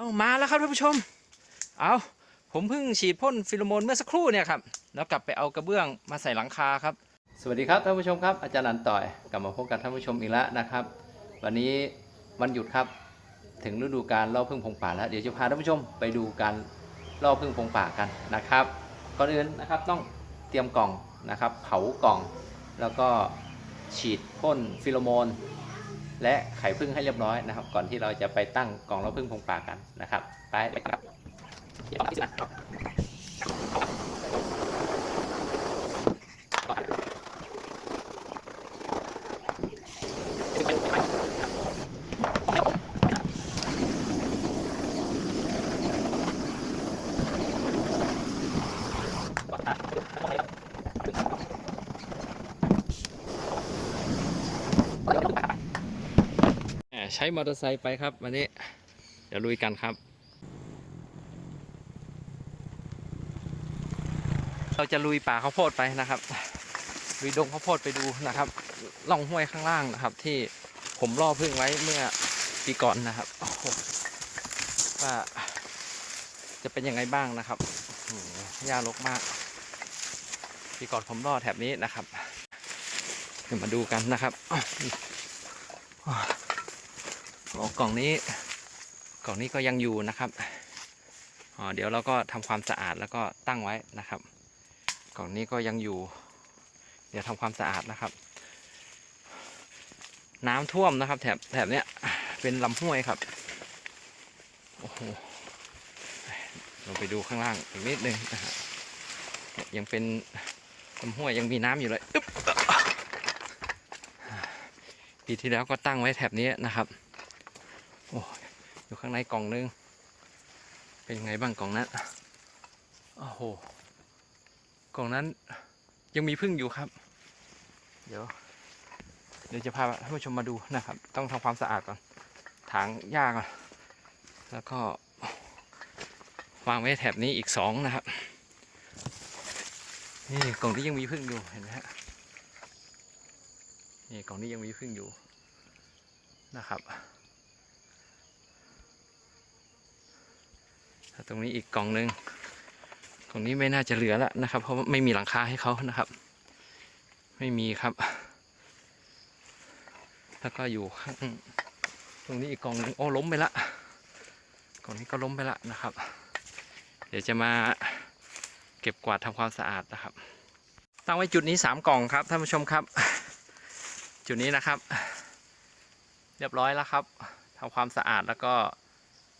เอามาแล้วครับท่านผู้ชม เอาผมเพิ่งฉีดพ่นฟิโลโมนเมื่อสักครู่เนี่ยครับ แล้วกลับไปเอากระเบื้องมาใส่หลังคาครับ สวัสดีครับท่านผู้ชมครับ อาจารย์นันต่อยกลับมาพบกับท่านผู้ชมอีกแล้วนะครับ วันนี้วันหยุดครับ ถึงฤดูการล่อพึ่งพงป่าแล้ว เดี๋ยวจะพาท่านผู้ชมไปดูการล่อพึ่งพงป่ากันนะครับ ก่อนอื่นนะครับต้องเตรียมกล่องนะครับ เผากล่อง แล้วก็ฉีดพ่นฟิโลโมน และไข่พึ่งให้เรียบร้อยนะครับ ก่อนที่เราจะไปตั้งกล่องรับพึ่งพงป่ากันนะครับ ไปครับเดี๋ยวเอาที่สุดแห ใช้มอเตอร์ไซค์ไปครับวันนี้ เดี๋ยวลุยกันครับ เราจะลุยป่าข้าวโพดไปนะครับลุยดงข้าวโพดไปดูนะครับล่องห้วยข้างล่างนะครับ ที่ผมล่อพึ่งไว้เมื่อปีก่อนนะครับว่าจะเป็นยังไงบ้างนะครับหหญ้ารกมากปีก่อนผมล่อแถบนี้นะครับเดี๋ยวมาดูกันนะครับ โอ้กล่องนี้กล่องนี้ก็ยังอยู่นะครับอ๋อเดี๋ยวเราก็ทำความสะอาดแล้วก็ตั้งไว้นะครับ กล่องนี้ก็ยังอยู่ เดี๋ยวทำความสะอาดนะครับ น้ำท่วมนะครับแถบแถบเนี้ยเป็นลำห้วยครับโอ้โหลงไปดูข้างล่างอีกนิดนึงนะฮะยังเป็นลำห้วยยังมีน้ำอยู่เลยปีที่แล้วก็ตั้งไว้แถบนี้นะครับ โอ้ยอยู่ข้างในกล่องนึง เป็นไงบ้างกล่องนั้นโอ้โหกล่องนั้นยังมีพึ่งอยู่ครับ เดี๋ยว เดี๋ยวจะพาท่านผู้ชมมาดูนะครับ ต้องทำความสะอาดก่อนถางหญ้าก่อนแล้วก็วางไว้แถบนี้อีกสองนะครับ นี่กล่องนี้ยังมีพึ่งอยู่เห็นไหมฮะนี่กล่องนี้ยังมีพึ่งอยู่นะครับ แล้ว ตรงนี้อีกกล่องหนึ่งกล่องนี้ไม่น่าจะเหลือแล้วนะครับ เพราะไม่มีหลังคาให้เขานะครับ ไม่มีครับ แล้วก็อยู่ข้างตรงนี้อีกกล่องนึงโอ้ล้มไปละกล่องนี้ก็ล้มไปละนะครับ เดี๋ยวจะมาเก็บกวาดทำความสะอาดนะครับ ตั้งไว้จุดนี้สามกล่องครับท่านผู้ชมครับ จุดนี้นะครับ เรียบร้อยแล้วครับทำความสะอาดแล้วก็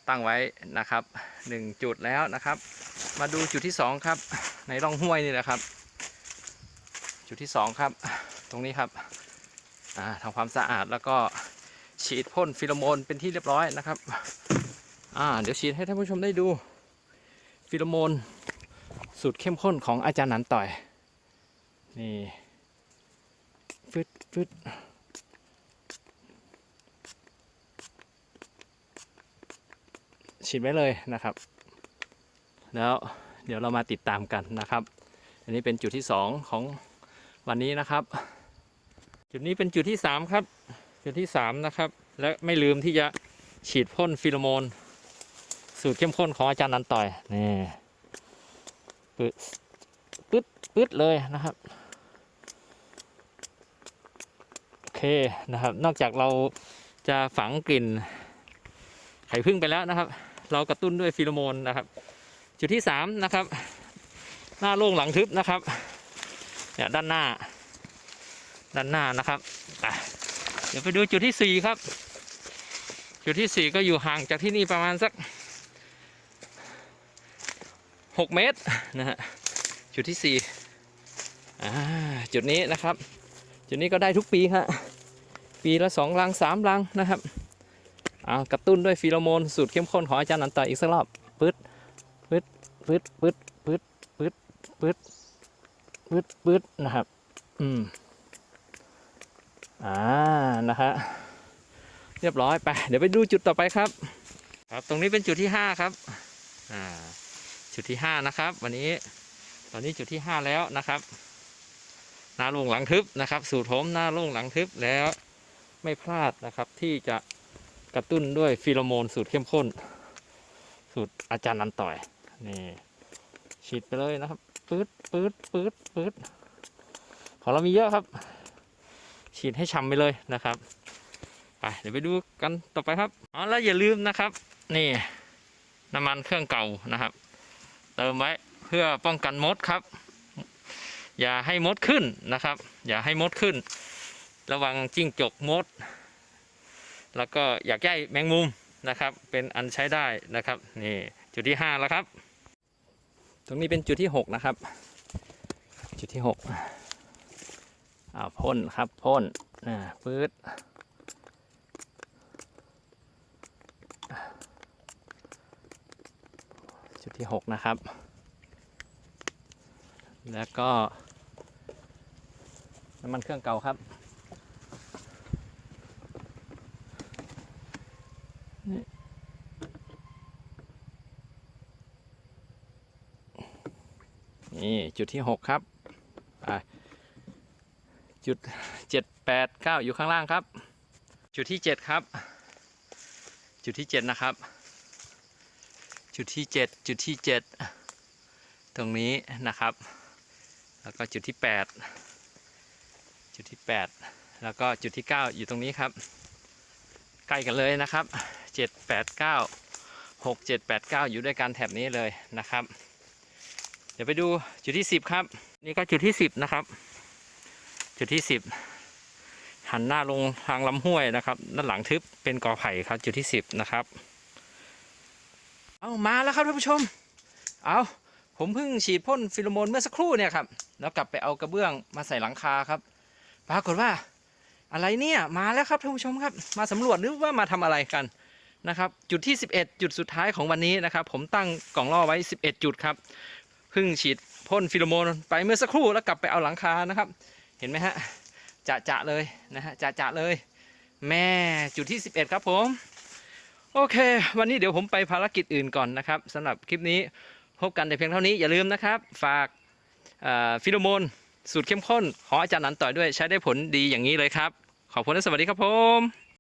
ตั้งไว้นะครับหนึ่งจุดแล้วนะครับ มาดูจุดที่สองครับ ในร่องห้วยนี่แหละครับ จุดที่สองครับ ตรงนี้ครับอ่าทำความสะอาดแล้วก็ฉีดพ่นฟิโลโมนเป็นที่เรียบร้อยนะครับเดี๋ยวฉีดให้ท่านผู้ชมได้ดูฟิโลโมนสูตรเข้มข้นของอาจารย์หนันต่อย นี่ฟึดฟึด ฉีดไว้เลยนะครับ แล้วเดี๋ยวเรามาติดตามกันนะครับ อันนี้เป็นจุดที่สองของวันนี้นะครับ จุดนี้เป็นจุดที่สามครับ จุดที่สามนะครับ และไม่ลืมที่จะฉีดพ่นฟิโลโมน สูตรเข้มข้นของอาจารย์นันต่อยนี่ปึ๊ดปึ๊ดปึ๊ดเลยนะครับโอเคนะครับ นอกจากเราจะฝังกลิ่นไข่พึ่งไปแล้วนะครับ เรากระตุ้นด้วยฟีโรโมนนะครับ จุดที่สามนะครับ หน้าโล่งหลังทึบนะครับเนี่ยด้านหน้า ด้านหน้านะครับเดี๋ยวไปดูจุดที่สี่ครับ จุดที่สี่ก็อยู่ห่างจากที่นี่ประมาณสักหกเมตรนะฮะจุดที่สี่จุดนี้นะครับ จุดนี้ก็ได้ทุกปีครับปีละสองรังสามรังนะครับ อ่ากระตุ้นด้วยฟีโรโมนสูตรเข้มข้นของอาจารย์นันต่ออีกสักรอบปึ๊ดปึ๊ดปึ๊ดปึ๊ดปึ๊ดปึ๊ดปึ๊ดปึ๊ดปึ๊ดนะครับ อืมอ่านะฮะเรียบร้อยไปเดี๋ยวไปดูจุดต่อไปครับ ครับตรงนี้เป็นจุดที่ห้าครับอ่าจุดที่ห้านะครับ วันนี้ ตอนนี้จุดที่ห้าแล้วนะครับหน้าล่งหลังทึบนะครับ สูตรผมหน้าล่งหลังทึบแล้วไม่พลาดนะครับที่จะ กระตุ้นด้วยฟีโรโมนสูตรเข้มข้น สูตรอาจารย์นันต่อย นี่ฉีดไปเลยนะครับปื๊ดปื๊ดปื๊ดปื๊ดของเรามีเยอะครับ ฉีดให้ฉ่ำไปเลยนะครับไปเดี๋ยวไปดูกันต่อไปครับอ๋อแล้วอย่าลืมนะครับ นี่น้ำมันเครื่องเก่านะครับ เติมไว้เพื่อป้องกันมดครับ อย่าให้มดขึ้นนะครับ อย่าให้มดขึ้น ระวังจิ้งจกมด แล้วก็อยากใยแมงมุมนะครับ เป็นอันใช้ได้นะครับนี่จุดที่ห้าแล้วครับ ตรงนี้เป็นจุดที่หกนะครับ จุดที่หกอ่าพ่นครับพ่นอ่าปื๊ดจุดที่หกนะครับ แล้วก็น้ำมันเครื่องเก่าครับ นี่จุดที่หกครับไปจุดเจ็ดแปดเก้าอยู่ข้างล่างครับ จุดที่เจ็ดครับ จุดที่เจ็ดนะครับ จุดที่เจ็ดจุดที่เจ็ดตรงนี้นะครับ แล้วก็จุดที่แปดจุดที่แปดแล้วก็จุดที่เก้าอยู่ตรงนี้ครับ ใกล้กันเลยนะครับเจ็ดแปดเก้าหกเจ็ดแปดเก้าอยู่ด้วยกันแถบนี้เลยนะครับ ดี๋ยวไปดูจุดที่สิบครับ นี่ก็จุดที่สิบนะครับ จุดที่สิบหันหน้าลงทางลำห้วยนะครับ ด้านหลังทึบเป็นกอไผ่ครับ จุดที่สิบนะครับ เอามาแล้วครับท่านผู้ชม เอาผมเพิ่งฉีดพ่นฟิโลโมนเมื่อสักครู่เนี่ยครับ แล้วกลับไปเอากระเบื้องมาใส่หลังคาครับ ปรากฏว่าอะไรเนี่ยมาแล้วครับท่านผู้ชมครับ มาสำรวจหรือว่ามาทำอะไรกันนะครับ จุดที่ 11 จุดสุดท้ายของวันนี้นะครับ ผมตั้งกล่องล่อไว้ 11 จุดครับ เพิ่งฉีดพ่นฟิโลโมนไปเมื่อสักครู่แล้วกลับไปเอาหลังคานะครับ เห็นไหมฮะจะจะเลยนะฮะจะจะเลย แม่จุดที่ 11 ครับผม โอเค วันนี้เดี๋ยวผมไปภารกิจอื่นก่อนนะครับสำหรับคลิปนี้พบกันแต่เพียงเท่านี้อย่าลืมนะครับ ฝากฟิโลโมนสูตรเข้มข้นของอาจารย์นันต่อยด้วยใช้ได้ผลดีอย่างนี้เลยครับ ขอบคุณและสวัสดีครับผม